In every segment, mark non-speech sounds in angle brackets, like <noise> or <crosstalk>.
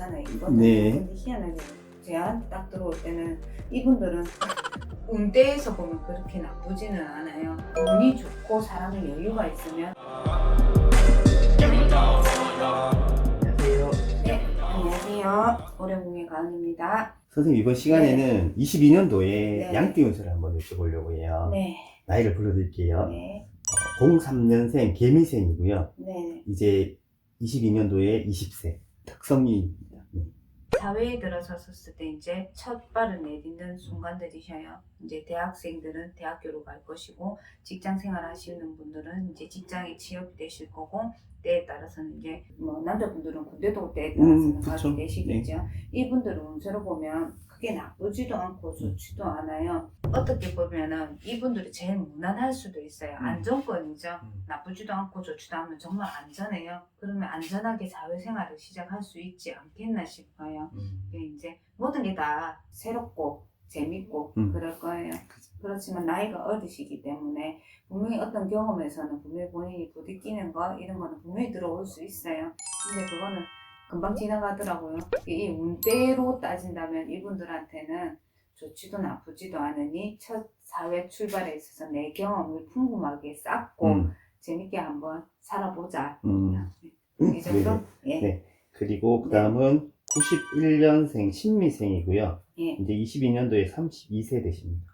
없잖아요. 이거는 네. 근데 희한하게 제한테 딱 들어올 때는 이분들은 <laughs> 운대에서 보면 그렇게 나쁘지는 않아요. 운이 좋고 사람이 여유가 있으면 안녕하세요. 네 안녕하세요. 오래공의 가은입니다. 선생님 이번 시간에는 22년도에 네. 양띠 운세를 한번 여쭤보려고 해요. 네. 나이를 불러드릴게요. 네. 03년생 개미생이고요. 네. 이제 22년도에 20세 특성이입니다. 네. 사회에 들어섰을 때 이제 첫 발을 내딛는 순간들이셔요. 이제 대학생들은 대학교로 갈 것이고 직장 생활 하시는 분들은 이제 직장에 취업이 되실 거고 때에 따라서는 이제 뭐 남자분들은 군대도 때에 따라서는 음, 가게. 되시겠죠. 이분들은 운세로 보면 크게 나쁘지도 않고 좋지도 않아요. 어떻게 보면은 이분들이 제일 무난할 수도 있어요. 음. 안정권이죠. 음. 나쁘지도 않고 좋지도 않으면 정말 안전해요. 그러면 안전하게 사회생활을 시작할 수 있지 않겠나 싶어요. 음. 이제 모든 게 다 새롭고 재밌고 음. 그럴 거예요. 그렇지만 나이가 어리시기 때문에 분명히 어떤 경험에서는 분명히 본인이 부딪히는 거 이런 거는 분명히 들어올 수 있어요. 근데 그거는 금방 지나가더라고요. 이 운대로 따진다면 이분들한테는 좋지도 나쁘지도 않으니 첫 사회 출발에 있어서 내 경험을 풍부하게 쌓고 음. 재밌게 한번 살아보자. 음. 이 정도? 예. 네. 그리고 그 다음은 91년생 신미생이고요. 예. 이제 22년도에 32세 되십니다.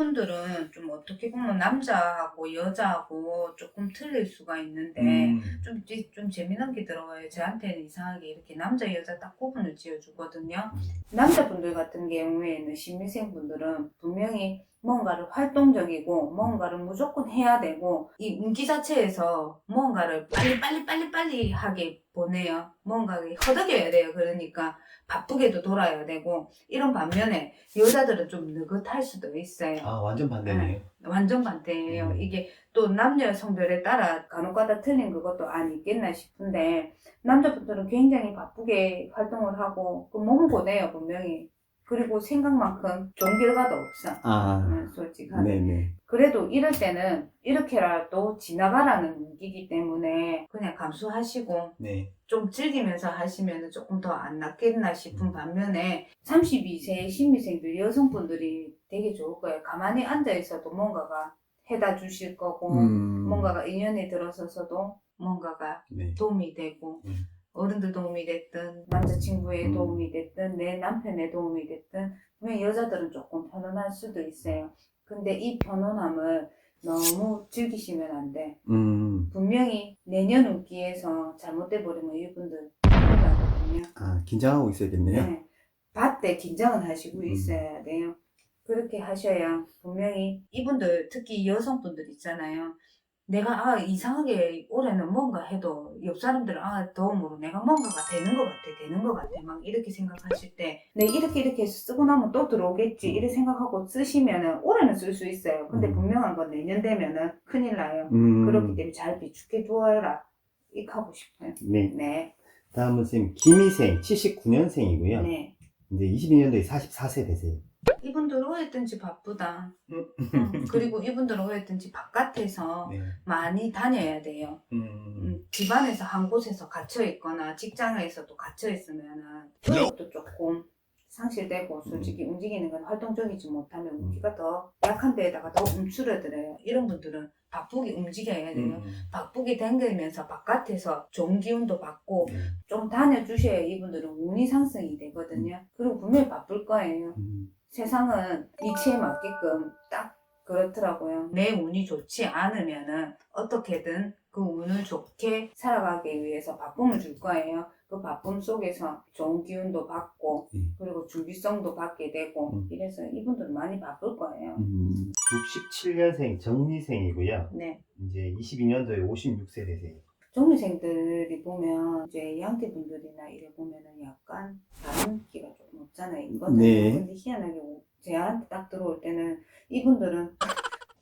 이분들은 좀 어떻게 보면 남자하고 여자하고 조금 틀릴 수가 있는데 음. 좀, 이- 좀 재미난 게 들어와요. 저한테는 이상하게 이렇게 남자, 여자 딱 구분을 지어주거든요. 음. 남자분들 같은 경우에는 신미생분들은 분명히 뭔가를 활동적이고 뭔가를 무조건 해야 되고 이 운기 자체에서 뭔가를 빨리 빨리 빨리 빨리 하게 보내요. 뭔가 허덕여야 돼요. 그러니까 바쁘게도 돌아야 되고 이런 반면에 여자들은 좀 느긋할 수도 있어요. 아 완전 반대네요. 완전 반대예요. 음. 이게 또 남녀 성별에 따라 간혹가다 틀린 그것도 아니겠나 싶은데 남자분들은 굉장히 바쁘게 활동을 하고 그 몸은 보내요 분명히. 그리고 생각만큼 좋은 결과도 없어. 아 음, 솔직하게. 네네. 그래도 이럴 때는 이렇게라도 지나가라는 무기이기 때문에 그냥 감수하시고 네. 좀 즐기면서 하시면 조금 더 안 낫겠나 싶은 음. 반면에 32세 신미생들 여성분들이 되게 좋을 거예요. 가만히 앉아 있어도 뭔가가 해다 주실 거고 음. 뭔가가 인연에 들어서서도 뭔가가 네. 도움이 되고 음. 어른들 도움이 됐든 남자친구의 음. 도움이 됐든 내 남편의 도움이 됐든 분명 여자들은 조금 편안할 수도 있어요. 근데 이 편안함을 너무 즐기시면 안 돼. 음. 분명히 내년 운기에서 잘못돼 버리면 이분들 큰일 나거든요. 아 긴장하고 있어야겠네요. 네. 밭때 긴장을 하시고 음. 있어야 돼요. 그렇게 하셔야 분명히 이분들 특히 여성분들 있잖아요. 내가 아 이상하게 올해는 뭔가 해도 옆 사람들은 아 도움으로 내가 뭔가가 되는 것 같아 되는 것 같아 막 이렇게 생각하실 때 내 이렇게 이렇게 해서 쓰고 나면 또 들어오겠지 이렇게 생각하고 쓰시면은 올해는 쓸 수 있어요. 근데 음. 분명한 건 내년 되면은 큰일 나요. 음. 그렇기 때문에 잘 비축해 두어라 이렇게 하고 싶어요. 네. 네, 다음은 선생님 김희생 79년생이고요. 네. 이제 22년도에 44세 되세요. 이분들은 어쨌든지 바쁘다. 음. 음, 그리고 이분들은 어쨌든지 바깥에서 네. 많이 다녀야 돼요. 음. 음, 집안에서 한 곳에서 갇혀 있거나 직장에서도 갇혀 있으면은 그것도 조금 상실되고 솔직히 움직이는 건 활동적이지 못하면 음. 운기가 더 약한 데에다가 더 움츠러들어요. 이런 분들은 바쁘게 움직여야 돼요. 음. 바쁘게 다니면서 바깥에서 좋은 기운도 받고 네. 좀 다녀주셔야 이분들은 운이 상승이 되거든요. 그리고 분명히 바쁠 거예요. 음. 세상은 이치에 맞게끔 딱 그렇더라고요. 내 운이 좋지 않으면은 어떻게든 그 운을 좋게 살아가기 위해서 바쁨을 줄 거예요. 그 바쁨 속에서 좋은 기운도 받고 음. 그리고 준비성도 받게 되고 음. 이래서 이분들 많이 바쁠 거예요. 음. 67년생 정미생이고요. 네. 이제 22년도에 56세 되세요. 종류생들이 보면 이제 양띠 분들이나 이래 보면은 약간 다른 기가 조금 없잖아요. 이거는 네. 근데 희한하게 제한테 딱 들어올 때는 이분들은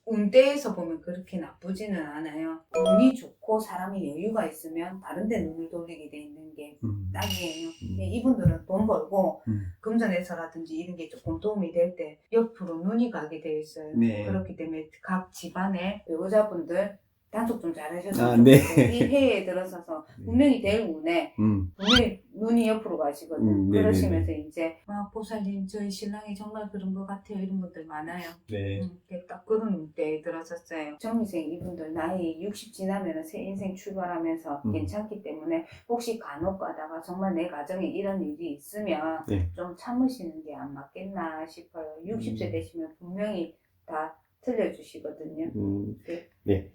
운대에서 보면 그렇게 나쁘지는 않아요. 운이 좋고 사람이 여유가 있으면 다른 데 눈을 돌리게 돼 있는 게 음. 딱이에요. 음. 근데 이분들은 돈 벌고 음. 금전에서라든지 이런 게 조금 도움이 될 때 옆으로 눈이 가게 돼 있어요. 네. 그렇기 때문에 각 집안의 배우자분들 단속 좀 잘하셨으면 아, 네. 좋겠고 이 해에 들어서서 <laughs> 분명히 될 운에 음. 분명히 눈이 옆으로 가시거든요. 음, 네네네. 그러시면서 이제 막 보살님 저희 신랑이 정말 그런 것 같아요 이런 분들 많아요. 네. 음, 이게 딱 그런 때에 들어섰어요. 정미생 이분들 나이 60 지나면 새 인생 출발하면서 음. 괜찮기 때문에 혹시 간혹 가다가 정말 내 가정에 이런 일이 있으면 네. 좀 참으시는 게 안 맞겠나 싶어요. 60세 음. 되시면 분명히 다 틀려주시거든요. 음, 네. 네.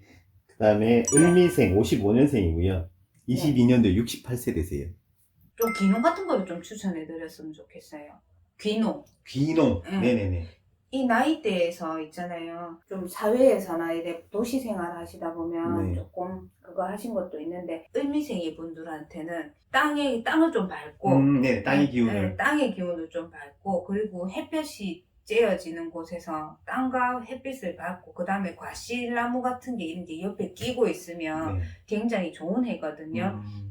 그 다음에 을미생 55년생이고요. 22년도에 68세 되세요. 좀 귀농 같은 거를 좀 추천해 드렸으면 좋겠어요. 귀농. 귀농. 응. 네네네. 이 나이대에서 있잖아요. 좀 사회에서나 이래 도시 생활 하시다 보면 네. 조금 그거 하신 것도 있는데 을미생이 분들한테는 땅에 땅을 좀 밟고 음, 네. 땅의 네, 기운을. 땅의 기운을 좀 밟고 그리고 햇볕이 쬐어지는 곳에서 땅과 햇빛을 받고 그 다음에 과실나무 같은 게 이런 게 옆에 끼고 있으면 네. 굉장히 좋은 해거든요. 음,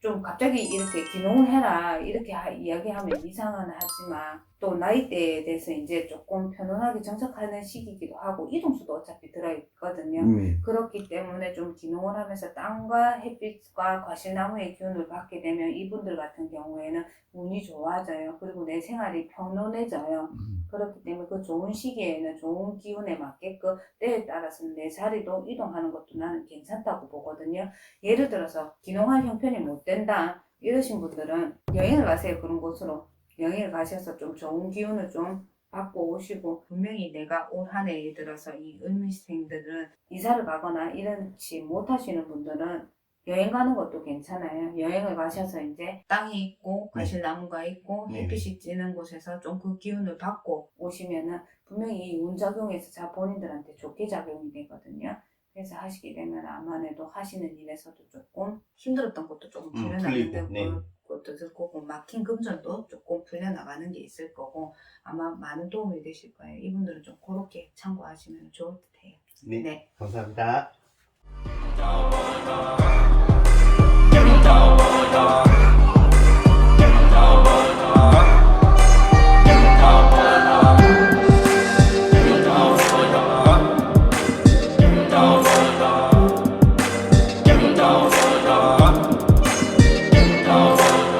좀 갑자기 이렇게 귀농을 해라 이렇게 하- 이야기하면 이상은 하지만 또 나이대에 대해서 이제 조금 편안하게 정착하는 시기이기도 하고 이동수도 어차피 들어있거든요. 음, 그렇기 때문에 좀 기농을 하면서 땅과 햇빛과 과실나무의 기운을 받게 되면 이분들 같은 경우에는 운이 좋아져요. 그리고 내 생활이 평온해져요. 음. 그렇기 때문에 그 좋은 시기에는 좋은 기운에 맞게끔 때에 따라서는 내 자리도 이동하는 것도 나는 괜찮다고 보거든요. 예를 들어서 기농할 형편이 못 된다 이러신 분들은 여행을 가세요 그런 곳으로 여행을 가셔서 좀 좋은 기운을 좀 받고 오시고 분명히 내가 올 한 해에 들어서 이 을미생들은 이사를 가거나 이렇지 못하시는 분들은 여행 가는 것도 괜찮아요. 여행을 가셔서 이제 땅이 있고 과실 나무가 있고 네. 햇빛이 찌는 곳에서 좀 그 기운을 받고 오시면은 분명히 이 운작용에서 자 본인들한테 좋게 작용이 되거든요. 그래서 하시게 되면 아마도 하시는 일에서도 조금 힘들었던 것도 조금 음, 풀려나가는 풀리고, 네. 것도 들 거고 막힌 금전도 조금 풀려나가는 게 있을 거고 아마 많은 도움이 되실 거예요. 이분들은 좀 그렇게 참고하시면 좋을 듯해요. 네. 네. 감사합니다.